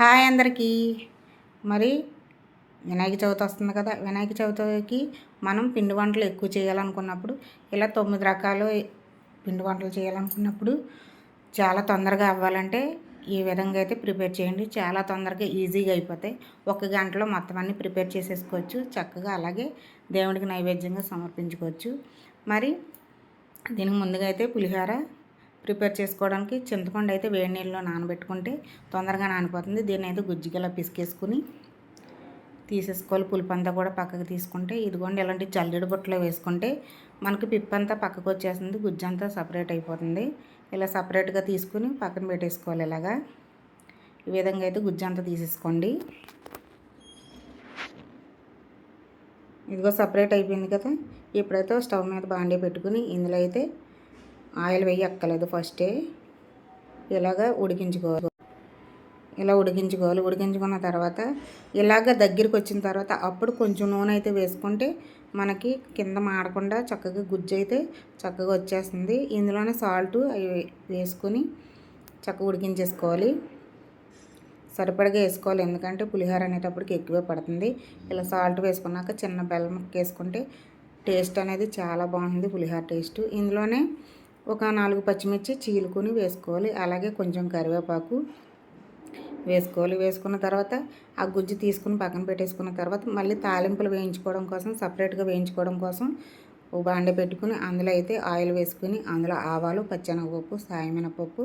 Hi అందరికీ. మరి వినాయక చవితి వస్తుంది కదా వినాయక చవితికి మనం పిండి వంటలు ఎక్కువ చేయాలనుకున్నప్పుడు ఇలా తొమ్మిది రకాలు పిండి వంటలు చేయాలనుకున్నప్పుడు చాలా తొందరగా అవ్వాలంటే ఈ విధంగా అయితే ప్రిపేర్ చేయండి. చాలా తొందరగా ఈజీగా అయిపోతాయి. ఒక గంటలో మొత్తం అన్ని ప్రిపేర్ చేసేసుకోవచ్చు. చక్కగా అలాగే దేవుడికి నైవేద్యంగా సమర్పించుకోవచ్చు. మరి దీనికి ముందుగా అయితే పులిహోర ప్రిపేర్ చేసుకోవడానికి చింతపండు అయితే వేడి నీళ్ళలో నానబెట్టుకుంటే తొందరగా నానిపోతుంది. దీన్ని అయితే గుజ్జిగలా పిసికేసుకుని తీసేసుకోవాలి. పులుపు అంతా కూడా పక్కకు తీసుకుంటే ఇదిగోండి ఇలాంటి చల్లడి బుట్టలో వేసుకుంటే మనకి పిప్పు అంతా పక్కకు వచ్చేస్తుంది. గుజ్జు అంతా సపరేట్ అయిపోతుంది. ఇలా సపరేట్గా తీసుకుని పక్కన పెట్టేసుకోవాలి ఇలాగా. ఈ విధంగా అయితే గుజ్జు అంతా తీసేసుకోండి. ఇదిగో సపరేట్ అయిపోయింది కదా. ఇప్పుడైతే స్టవ్ మీద బాండీ పెట్టుకుని ఇందులో అయితే ఆయిల్ వేయక్కర్లేదు ఫస్టే. ఇలాగ ఉడికించుకోవాలి. ఇలా ఉడికించుకోవాలి. ఉడికించుకున్న తర్వాత ఇలాగ దగ్గరికి వచ్చిన తర్వాత అప్పుడు కొంచెం నూనె అయితే వేసుకుంటే మనకి కింద మాడకుండా చక్కగా గుజ్జు అయితే చక్కగా వచ్చేస్తుంది. ఇందులోనే సాల్ట్ అవి వేసుకొని చక్కగా ఉడికించేసుకోవాలి. సరిపడగా వేసుకోవాలి. ఎందుకంటే పులిహోర అనేటప్పటికి ఎక్కువే పడుతుంది. ఇలా సాల్ట్ వేసుకున్నాక చిన్న బెల్లం వేసుకుంటే టేస్ట్ అనేది చాలా బాగుంది పులిహోర టేస్ట్. ఇందులోనే ఒక నాలుగు పచ్చిమిర్చి చీలుకొని వేసుకోవాలి. అలాగే కొంచెం కరివేపాకు వేసుకోవాలి. వేసుకున్న తర్వాత ఆ గుజ్జు తీసుకుని పక్కన పెట్టేసుకున్న తర్వాత మళ్ళీ తాలింపులు వేయించుకోవడం కోసం సపరేట్గా వేయించుకోవడం కోసం ఓ బాండ పెట్టుకుని అందులో అయితే ఆయిల్ వేసుకుని అందులో ఆవాలు పచ్చెనగపప్పు సాయమినపప్పు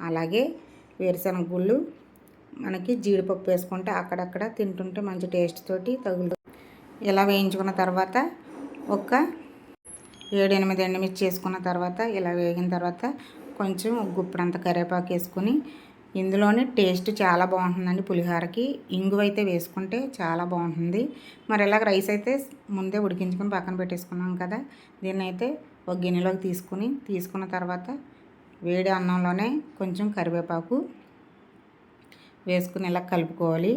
అలాగే వేరుశనగ గుళ్ళు మనకి జీడిపప్పు వేసుకుంటే అక్కడక్కడ తింటుంటే మంచి టేస్ట్ తోటి తగులుతుంది. ఇలా వేయించుకున్న తర్వాత ఒక ఏడు ఎనిమిది ఎండుమిర్చి వేసుకున్న తర్వాత ఇలా వేగిన తర్వాత కొంచెం గుప్పుడంత కరివేపాకు వేసుకుని ఇందులోనే టేస్ట్ చాలా బాగుంటుందండి పులిహోరకి. ఇంగువ అయితే వేసుకుంటే చాలా బాగుంటుంది. మరి ఇలాగ రైస్ అయితే ముందే ఉడికించుకొని పక్కన పెట్టేసుకున్నాం కదా దీన్ని అయితే ఒక గిన్నెలోకి తీసుకుని తీసుకున్న తర్వాత వేడి అన్నంలోనే కొంచెం కరివేపాకు వేసుకుని ఇలా కలుపుకోవాలి.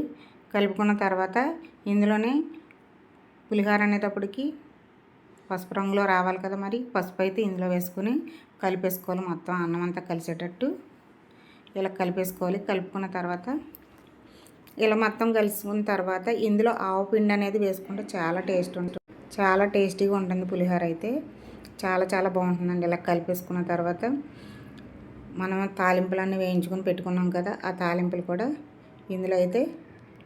కలుపుకున్న తర్వాత ఇందులోనే పులిహోర అనేటప్పటికి పసుపు రంగులో రావాలి కదా మరి. పసుపు అయితే ఇందులో వేసుకుని కలిపేసుకోవాలి మొత్తం అన్నం అంతా కలిసేటట్టు. ఇలా కలిపేసుకోవాలి. కలుపుకున్న తర్వాత ఇలా మొత్తం కలుసుకున్న తర్వాత ఇందులో ఆవు పిండి అనేది వేసుకుంటే చాలా టేస్ట్ ఉంటుంది చాలా టేస్టీగా ఉంటుంది పులిహోర అయితే. చాలా చాలా బాగుంటుందండి ఇలా కలిపేసుకున్న తర్వాత. మనం తాలింపులన్నీ వేయించుకొని పెట్టుకున్నాం కదా ఆ తాలింపులు కూడా ఇందులో అయితే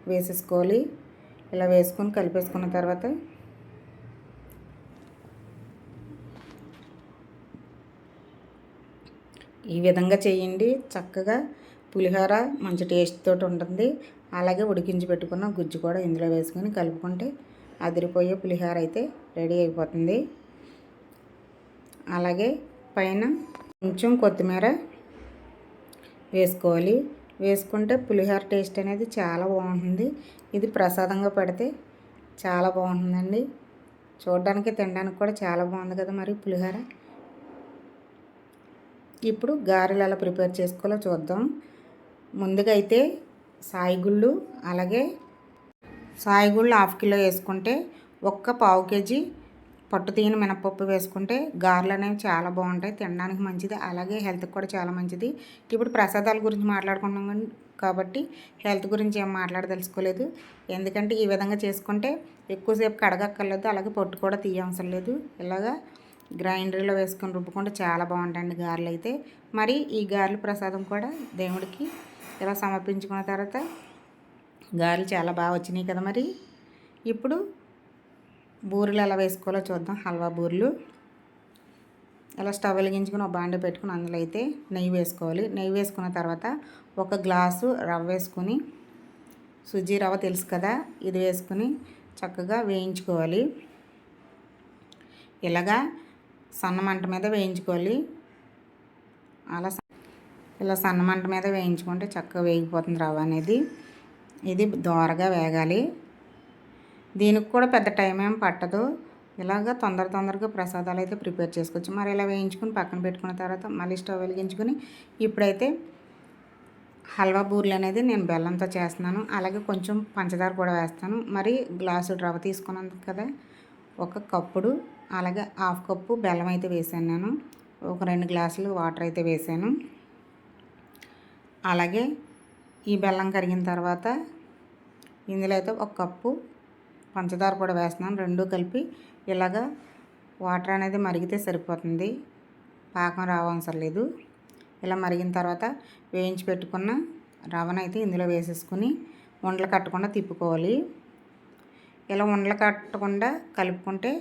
వేసేసుకోవాలి. ఇలా వేసుకొని కలిపేసుకున్న తర్వాత ఈ విధంగా చేయండి. చక్కగా పులిహోర మంచి టేస్ట్ తోటి ఉంటుంది. అలాగే ఉడికించి పెట్టుకున్న గుజ్జు కూడా ఇందులో వేసుకొని కలుపుకుంటే అదిరిపోయే పులిహోర అయితే రెడీ అయిపోతుంది. అలాగే పైన కొంచెం కొత్తిమీర వేసుకోవాలి. వేసుకుంటే పులిహోర టేస్ట్ అనేది చాలా బాగుంటుంది. ఇది ప్రసాదంగా పెడితే చాలా బాగుంటుందండి. చూడడానికి తినడానికి కూడా చాలా బాగుంది కదా మరి పులిహోర. ఇప్పుడు గారెలు ఎలా ప్రిపేర్ చేసుకోవాలో చూద్దాం. ముందుగా అయితే సాయిగుళ్ళు అలాగే సాయిగుళ్ళు హాఫ్ కిలో వేసుకుంటే ఒక్క పావు కేజీ పట్టు తీయని మినపప్పు వేసుకుంటే గారెలు అనేవి చాలా బాగుంటాయి తినడానికి మంచిది. అలాగే హెల్త్కి కూడా చాలా మంచిది. ఇప్పుడు ప్రసాదాల గురించి మాట్లాడుకుంటున్నాం కాబట్టి హెల్త్ గురించి ఏం మాట్లాడదలుచుకోలేదు. ఎందుకంటే ఈ విధంగా చేసుకుంటే ఎక్కువసేపు కడగక్కర్లేదు అలాగే పొట్టు కూడా తీయవసరం లేదు. ఇలాగా గ్రైండర్లో వేసుకొని రుబ్బుకుంటే చాలా బాగుంటాయండి గారెలు అయితే. మరి ఈ గారెలు ప్రసాదం కూడా దేవుడికి ఇలా సమర్పించుకున్న తర్వాత గారెలు చాలా బాగా వచ్చినాయి కదా మరి. ఇప్పుడు బూరెలు ఎలా వేసుకోవాలో చూద్దాం. హల్వా బూరెలు. ఇలా స్టవ్ వెలిగించుకుని ఒక బాండ పెట్టుకుని అందులో అయితే నెయ్యి వేసుకోవాలి. నెయ్యి వేసుకున్న తర్వాత ఒక గ్లాసు రవ్వ వేసుకొని సుజీ రవ్వ తెలుసు కదా ఇది వేసుకుని చక్కగా వేయించుకోవాలి. ఇలాగా సన్న మంట మీద వేయించుకోవాలి. అలా ఇలా సన్న మంట మీద వేయించుకుంటే చక్కగా వేగిపోతుంది రవ్వ అనేది. ఇది దోరగా వేగాలి. దీనికి కూడా పెద్ద టైం ఏం పట్టదు. ఇలాగ తొందర తొందరగా ప్రసాదాలు అయితే ప్రిపేర్ చేసుకోవచ్చు. మరి ఇలా వేయించుకుని పక్కన పెట్టుకున్న తర్వాత మళ్ళీ స్టవ్ వెలిగించుకొని ఇప్పుడైతే హల్వా బూర్లు అనేది నేను బెల్లంతో చేస్తున్నాను. అలాగే కొంచెం పంచదార కూడా వేస్తాను. మరి గ్లాసు రవ్వ తీసుకున్నాను కదా ఒక కప్పుడు అలాగే హాఫ్ కప్పు బెల్లం అయితే వేసాను నేను. ఒక రెండు గ్లాసులు వాటర్ అయితే వేసాను. అలాగే ఈ బెల్లం కరిగిన తర్వాత ఇందులో అయితే ఒక కప్పు పంచదార కూడా వేస్తున్నాను. రెండు కలిపి ఇలాగా వాటర్ అనేది మరిగితే సరిపోతుంది. పాకం రావసరం లేదు. ఇలా మరిగిన తర్వాత వేయించి పెట్టుకున్న రవ్వనైతే ఇందులో వేసేసుకుని ఉండలు కట్టకుండా తిప్పుకోవాలి. ఇలా ఉండలు కట్టకుండా కలుపుకుంటే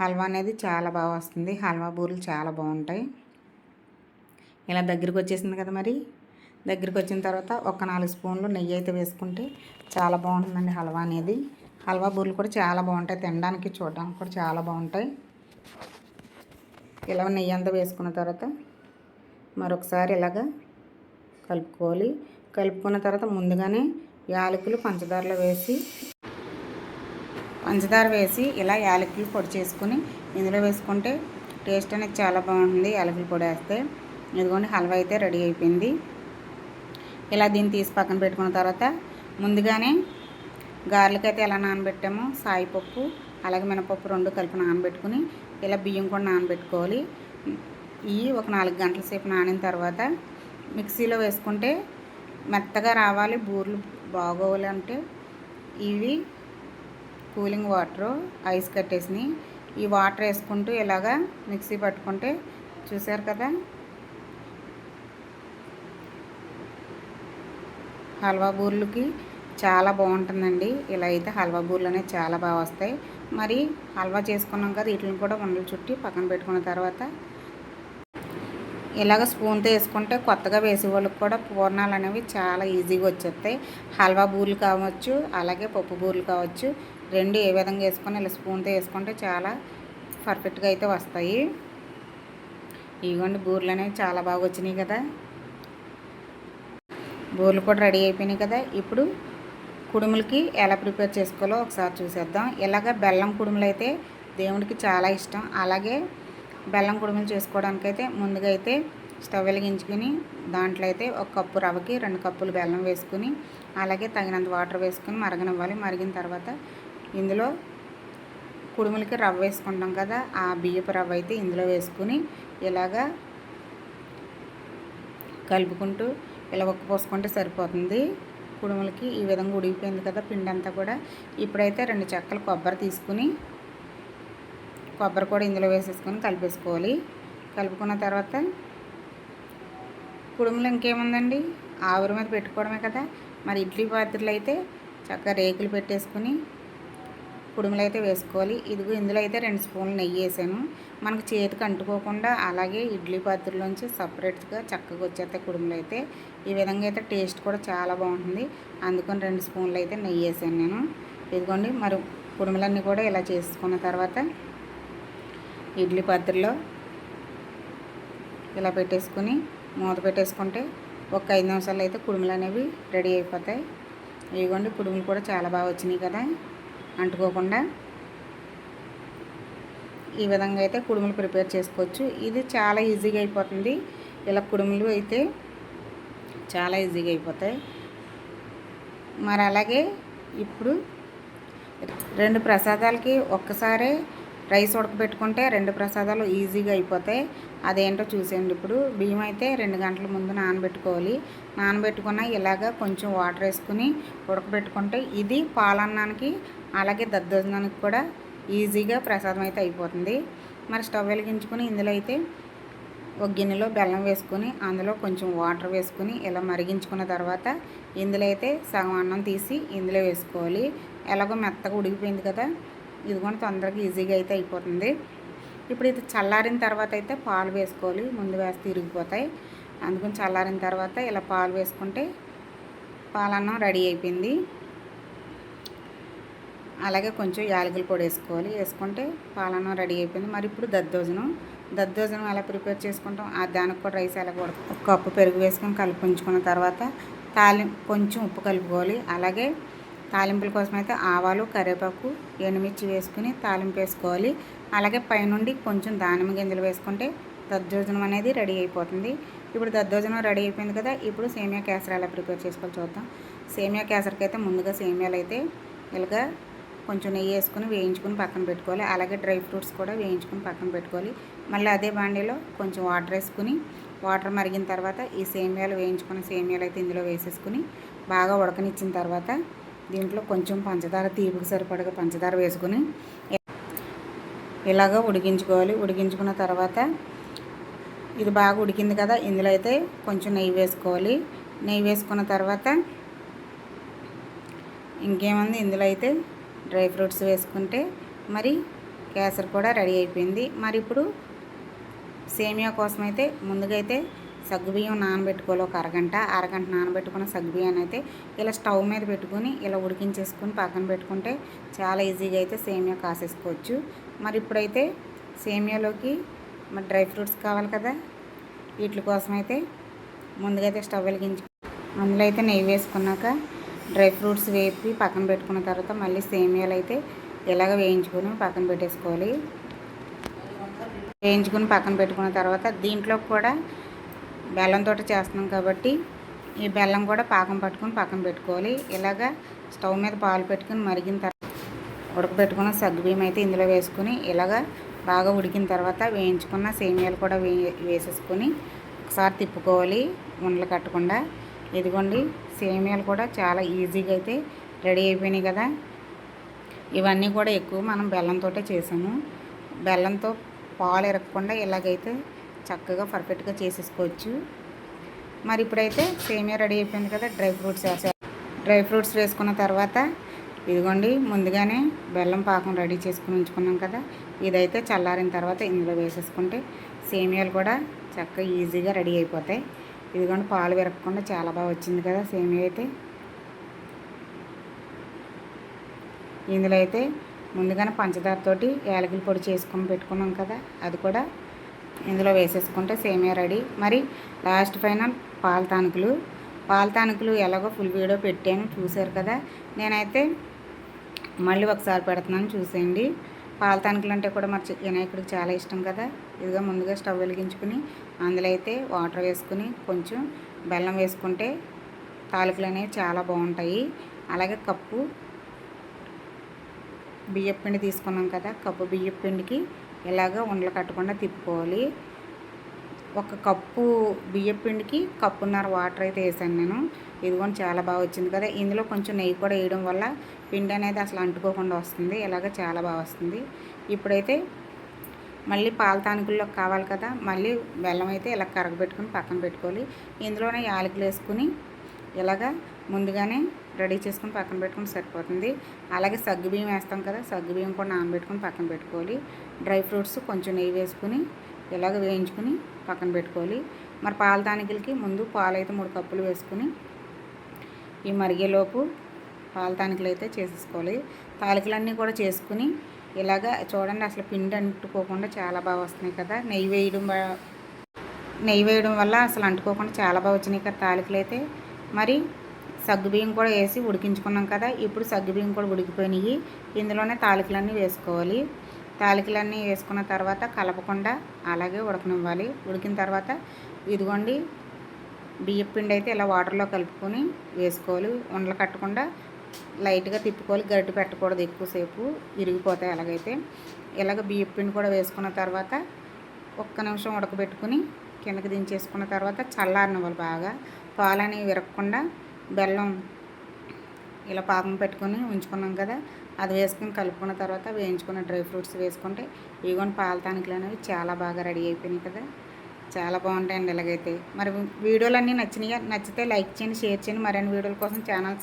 హల్వా అనేది చాలా బాగా వస్తుంది. హల్వా బూరెలు చాలా బాగుంటాయి. ఇలా దగ్గరికి వచ్చేసింది కదా మరి. దగ్గరికి వచ్చిన తర్వాత ఒక నాలుగు స్పూన్లు నెయ్యి అయితే వేసుకుంటే చాలా బాగుంటుందండి హల్వా అనేది. హల్వా బూరెలు కూడా చాలా బాగుంటాయి. తినడానికి చూడడానికి కూడా చాలా బాగుంటాయి. ఇలా నెయ్యి అంతా వేసుకున్న తర్వాత మరొకసారి ఇలాగా కలుపుకోవాలి. కలుపుకున్న తర్వాత ముందుగానే యాలకులు పంచదారలో వేసి పంచదార వేసి ఇలా యాలకులు పొడి చేసుకుని ఇందులో వేసుకుంటే టేస్ట్ అనేది చాలా బాగుంటుంది యాలకులు పొడి వేస్తే. ఇదిగోండి హల్వా అయితే రెడీ అయిపోయింది. ఇలా దీన్ని తీసి పక్కన పెట్టుకున్న తర్వాత ముందుగానే గారెలకైతే ఎలా నానబెట్టామో సాయిపప్పు అలాగే మినపప్పు రెండు కలిపి నానబెట్టుకుని ఇలా బియ్యం కూడా నానబెట్టుకోవాలి. ఇవి ఒక నాలుగు గంటల సేపు నానిన తర్వాత మిక్సీలో వేసుకుంటే మెత్తగా రావాలి బూర్లు బాగోవాలి అంటే ఇవి కూలింగ్ వాటరు ఐస్ కట్టేసి ఈ వాటర్ వేసుకుంటూ ఇలాగా మిక్సీ పట్టుకుంటే చూసారు కదా? హల్వా బూర్లకి చాలా బాగుంటుందండి. ఇలా అయితే హల్వా బూర్లు అనేవి చాలా బాగా వస్తాయి. మరి హల్వా చేసుకున్నాం కదా వీటిని కూడా ఉండలు చుట్టి పక్కన పెట్టుకున్న తర్వాత ఇలాగ స్పూన్తో వేసుకుంటే కొత్తగా వేసే వాళ్ళకి కూడా పూర్ణాలు అనేవి చాలా ఈజీగా వచ్చేస్తాయి. హల్వా బూర్లు కావచ్చు అలాగే పప్పు బూర్లు కావచ్చు రెండు ఏ విధంగా వేసుకొని ఇలా స్పూన్తో వేసుకుంటే చాలా పర్ఫెక్ట్గా అయితే వస్తాయి. ఇవ్వండి బూర్లు అనేవి చాలా బాగా వచ్చినాయి కదా. బూర్లు కూడా రెడీ అయిపోయినాయి కదా. ఇప్పుడు కుడుములకి ఎలా ప్రిపేర్ చేసుకోవాలో ఒకసారి చూసేద్దాం. ఇలాగ బెల్లం కుడుములు అయితే దేవుడికి చాలా ఇష్టం. అలాగే బెల్లం కుడుములు చేసుకోవడానికైతే ముందుగా అయితే స్టవ్ వెలిగించుకుని దాంట్లో అయితే ఒక కప్పు రవ్వకి రెండు కప్పులు బెల్లం వేసుకుని అలాగే తగినంత వాటర్ వేసుకుని మరగనివ్వాలి. మరిగిన తర్వాత ఇందులో కుడుములకి రవ్వ వేసుకుంటాం కదా ఆ బియ్యపు రవ్వ అయితే ఇందులో వేసుకుని ఇలాగా కలుపుకుంటూ ఇలా ఒక్క పోసుకుంటే సరిపోతుంది. కుడుములకి ఈ విధంగా ఉడిగిపోయింది కదా పిండి అంతా కూడా. ఇప్పుడైతే రెండు చెక్కలు కొబ్బరి తీసుకుని కొబ్బరి కూడా ఇందులో వేసేసుకొని కలిపేసుకోవాలి. కలుపుకున్న తర్వాత కుడుములు ఇంకేముందండి? ఆవిరి మీద పెట్టుకోవడమే కదా. మరి ఇడ్లీ పాత్రలు అయితే చక్కగా రేకులు పెట్టేసుకుని కుడుములు అయితే వేసుకోవాలి. ఇదిగో ఇందులో అయితే రెండు స్పూన్లు నెయ్యి వేసాను మనకు చేతికి అంటుకోకుండా అలాగే ఇడ్లీ పాత్రలోంచి సపరేట్గా చక్కగా వచ్చేస్తాయి కుడుములు అయితే ఈ విధంగా అయితే టేస్ట్ కూడా చాలా బాగుంటుంది. అందుకని రెండు స్పూన్లు అయితే నెయ్యి వేసాను నేను. ఇదిగోండి మరి కుడుములన్నీ కూడా ఇలా చేసుకున్న తర్వాత ఇడ్లీ పాత్రలో ఇలా పెట్టేసుకుని మూత పెట్టేసుకుంటే ఒక ఐదు నిమిషాలు అయితే కుడుములు అనేవి రెడీ అయిపోతాయి. ఇదిగోండి కుడుములు కూడా చాలా బాగా వచ్చినాయి కదా. అంటుకోకుండా ఈ విధంగా అయితే కుడుములు ప్రిపేర్ చేసుకోవచ్చు. ఇది చాలా ఈజీగా అయిపోతుంది. ఇలా కుడుములు అయితే చాలా ఈజీగా అయిపోతాయి. మరి అలాగే ఇప్పుడు రెండు ప్రసాదాలకి ఒక్కసారే రైస్ ఉడకబెట్టుకుంటే రెండు ప్రసాదాలు ఈజీగా అయిపోతాయి. అదేంటో చూసేయండి ఇప్పుడు. బియ్యం అయితే రెండు గంటల ముందు నానబెట్టుకోవాలి. నానబెట్టుకున్న ఇలాగ కొంచెం వాటర్ వేసుకుని ఉడకబెట్టుకుంటే ఇది పాలన్నానికి అలాగే దద్దోజనానికి కూడా ఈజీగా ప్రసాదం అయితే అయిపోతుంది. మరి స్టవ్ వెలిగించుకుని ఇందులో అయితే ఒక గిన్నెలో బెల్లం వేసుకుని అందులో కొంచెం వాటర్ వేసుకుని ఇలా మరిగించుకున్న తర్వాత ఇందులో అయితే సగం అన్నం తీసి ఇందులో వేసుకోవాలి. ఎలాగో మెత్తగా ఉడికిపోయింది కదా. ఇది కూడా తొందరగా ఈజీగా అయితే అయిపోతుంది. ఇప్పుడు ఇది చల్లారిన తర్వాత అయితే పాలు వేసుకోవాలి. ముందు వేస్తే ఇరిగిపోతాయి. అందుకని చల్లారిన తర్వాత ఇలా పాలు వేసుకుంటే పాలన్నం రెడీ అయిపోయింది. అలాగే కొంచెం యాలకుల పొడి వేసుకోవాలి. వేసుకుంటే పాలన్నం రెడీ అయిపోయింది. మరి ఇప్పుడు దద్దోజనం. దద్దోజనం ఎలా ప్రిపేర్ చేసుకుంటాం? ఆ దానికి కూడా రైస్ ఎలా కూడా ఒక కప్పు పెరుగు వేసుకొని కలిపి ఉంచుకున్న తర్వాత తాలిం కొంచెం ఉప్పు కలుపుకోవాలి. అలాగే తాలింపుల కోసం అయితే ఆవాలు కరివేపాకు ఎండుమిర్చి వేసుకుని తాలింపు వేసుకోవాలి. అలాగే పైనుండి కొంచెం దానిమ్మ గింజలు వేసుకుంటే దద్దోజనం అనేది రెడీ అయిపోతుంది. ఇప్పుడు దద్దోజనం రెడీ అయిపోయింది కదా ఇప్పుడు సేమియా కేసరి ఎలా ప్రిపేర్ చేసుకోవాలి చూద్దాం. సేమియా కేసరికి అయితే ముందుగా సేమియాలు అయితే ఇలాగా కొంచెం నెయ్యి వేసుకుని వేయించుకుని పక్కన పెట్టుకోవాలి. అలాగే డ్రై ఫ్రూట్స్ కూడా వేయించుకుని పక్కన పెట్టుకోవాలి. మళ్ళీ అదే బాండీలో కొంచెం వాటర్ వేసుకుని వాటర్ మరిగిన తర్వాత ఈ సేమియాలు వేయించుకున్న సేమియాలు అయితే ఇందులో వేసేసుకుని బాగా ఉడకనిచ్చిన తర్వాత దీంట్లో కొంచెం పంచదార తీపికి సరిపడగా పంచదార వేసుకుని ఇలాగ ఉడికించుకోవాలి. ఉడికించుకున్న తర్వాత ఇది బాగా ఉడికింది కదా ఇందులో అయితే కొంచెం నెయ్యి వేసుకోవాలి. నెయ్యి వేసుకున్న తర్వాత ఇంకేముంది? ఇందులో అయితే డ్రై ఫ్రూట్స్ వేసుకుంటే మరి కేసర్ కూడా రెడీ అయిపోయింది. మరి ఇప్పుడు సేమియా కోసం అయితే ముందుగా అయితే సగ్గుబియ్యం నానబెట్టుకోవాలి ఒక అరగంట. అరగంట నానబెట్టుకున్న సగ్గుబియ్యాన్ని అయితే ఇలా స్టవ్ మీద పెట్టుకుని ఇలా ఉడికించేసుకుని పక్కన పెట్టుకుంటే చాలా ఈజీగా అయితే సేమియా కాసేసుకోవచ్చు. మరి ఇప్పుడైతే సేమియాలోకి మరి డ్రై ఫ్రూట్స్ కావాలి కదా. వీటి కోసం అయితే ముందుగా అయితే స్టవ్ వెలిగించు అందులో అయితే నెయ్యి వేసుకున్నాక డ్రై ఫ్రూట్స్ వేపి పక్కన పెట్టుకున్న తర్వాత మళ్ళీ సేమియాలు అయితే ఇలాగ వేయించుకొని పక్కన పెట్టేసుకోవాలి. వేయించుకుని పక్కన పెట్టుకున్న తర్వాత దీంట్లో కూడా బెల్లంతో చేస్తున్నాం కాబట్టి ఈ బెల్లం కూడా పాకం పట్టుకుని పక్కన పెట్టుకోవాలి. ఇలాగా స్టవ్ మీద పాలు పెట్టుకుని మరిగిన తర్వాత ఉడకబెట్టుకున్న సగ్గుబియ్యం అయితే ఇందులో వేసుకుని ఇలాగా బాగా ఉడికిన తర్వాత వేయించుకున్న సేమియాలు కూడా వే వేసేసుకొని ఒకసారి తిప్పుకోవాలి. ఉండలు కట్టకుండా. ఇదిగోండి సేమియాలు కూడా చాలా ఈజీగా అయితే రెడీ అయిపోయినాయి కదా. ఇవన్నీ కూడా ఎక్కువ మనం బెల్లంతో చేసాము. బెల్లంతో పాలు ఇరగకుండా ఇలాగైతే చక్కగా పర్ఫెక్ట్గా చేసేసుకోవచ్చు. మరి ఇప్పుడైతే సేమియా రెడీ అయిపోయింది కదా డ్రై ఫ్రూట్స్ వేసాను డ్రై ఫ్రూట్స్ వేసుకున్న తర్వాత ఇదిగోండి ముందుగానే బెల్లం పాకం రెడీ చేసుకుని ఉంచుకున్నాం కదా ఇదైతే చల్లారిన తర్వాత ఇందులో వేసేసుకుంటే సేమియాలు కూడా చక్కగా ఈజీగా రెడీ అయిపోతాయి. ఇదిగోండి పాలు విరగకుండా చాలా బాగా వచ్చింది కదా సేమియా అయితే. ఇందులో అయితే ముందుగానే పంచదారతోటి యాలకుల పొడి చేసుకొని పెట్టుకున్నాం కదా అది కూడా ఇందులో వేసేసుకుంటే సేమియా రెడీ. మరి లాస్ట్ ఫైనల్ పాల తానుకులు. పాల తానుకులు ఎలాగో ఫుల్ వీడియో పెట్టాను చూశారు కదా. నేనైతే మళ్ళీ ఒకసారి పెడుతున్నాను చూసేయండి. పాల తానుకులు అంటే కూడా మరి వినాయకుడికి చాలా ఇష్టం కదా. ఇదిగా ముందుగా స్టవ్ వెలిగించుకుని అందులో అయితే వాటర్ వేసుకుని కొంచెం బెల్లం వేసుకుంటే తాలూకులు అనేవి చాలా బాగుంటాయి. అలాగే కప్పు బియ్యపు పిండి తీసుకున్నాం కదా కప్పు బియ్యపు పిండికి ఇలాగ ఉండలు కట్టకుండా తిప్పుకోవాలి. ఒక కప్పు బియ్యపిండికి కప్పున్నర వాటర్ అయితే వేసాను నేను. ఇదిగోండి చాలా బాగా వచ్చింది కదా. ఇందులో కొంచెం నెయ్యి కూడా వేయడం వల్ల పిండి అనేది అసలు అంటుకోకుండా వస్తుంది. ఇలాగ చాలా బాగా వస్తుంది. ఇప్పుడైతే మళ్ళీ పాల తానుకుల్లో కావాలి కదా. మళ్ళీ బెల్లం అయితే ఇలా కరగబెట్టుకుని పక్కన పెట్టుకోవాలి. ఇందులోనే యాలకులు వేసుకుని ఇలాగా ముందుగానే రెడీ చేసుకుని పక్కన పెట్టుకుని సరిపోతుంది. అలాగే సగ్గుబియ్యం వేస్తాం కదా సగ్గుబియ్యం కూడా నానబెట్టుకుని పక్కన పెట్టుకోవాలి. డ్రై ఫ్రూట్స్ కొంచెం నెయ్యి వేసుకుని ఇలాగ వేయించుకుని పక్కన పెట్టుకోవాలి. మరి పాల తానికలకి ముందు పాలు అయితే మూడు కప్పులు వేసుకుని ఈ మరిగేలోపు పాల తానికలు అయితే చేసేసుకోవాలి. తాలికలన్నీ కూడా చేసుకుని ఇలాగ చూడండి అసలు పిండి అంటుకోకుండా చాలా బాగా వస్తున్నాయి కదా. నెయ్యి వేయడం నెయ్యి వేయడం వల్ల అసలు అంటుకోకుండా చాలా బాగా వచ్చినాయి కదా తాలికలు అయితే మరి సగ్గుబియ్యం కూడా వేసి ఉడికించుకున్నాం కదా ఇప్పుడు సగ్గుబియ్యం కూడా ఉడికిపోయినాయి. ఇందులోనే తాలికలన్నీ వేసుకోవాలి. తాలికలన్నీ వేసుకున్న తర్వాత కలపకుండా అలాగే ఉడకనివ్వాలి. ఉడికిన తర్వాత ఇదిగోండి బియ్యం పిండి అయితే ఇలా వాటర్లో కలుపుకొని వేసుకోవాలి. ఉండలు కట్టకుండా లైట్గా తిప్పుకోవాలి. గరిటె పెట్టకూడదు ఎక్కువసేపు. ఇరిగిపోతాయి అలాగైతే. ఇలాగ బియ్యం పిండి కూడా వేసుకున్న తర్వాత ఒక్క నిమిషం ఉడకబెట్టుకుని కిందకి దించేసుకున్న తర్వాత చల్లారనివ్వాలి బాగా. పాలని విరగకుండా బెల్లం ఇలా పాకం పెట్టుకొని ఉంచుకున్నాం కదా అది వేసుకుని కలుపుకున్న తర్వాత వేయించుకున్న డ్రై ఫ్రూట్స్ వేసుకుంటే ఇవన్నీ పాల తానికలు అనేవి చాలా బాగా రెడీ అయిపోయినాయి కదా. చాలా బాగుంటాయండి ఇలాగైతే. మరి వీడియోలు అన్నీ నచ్చినాయి? నచ్చితే లైక్ చేయండి షేర్ చేయండి. మరిన్ని వీడియోల కోసం ఛానల్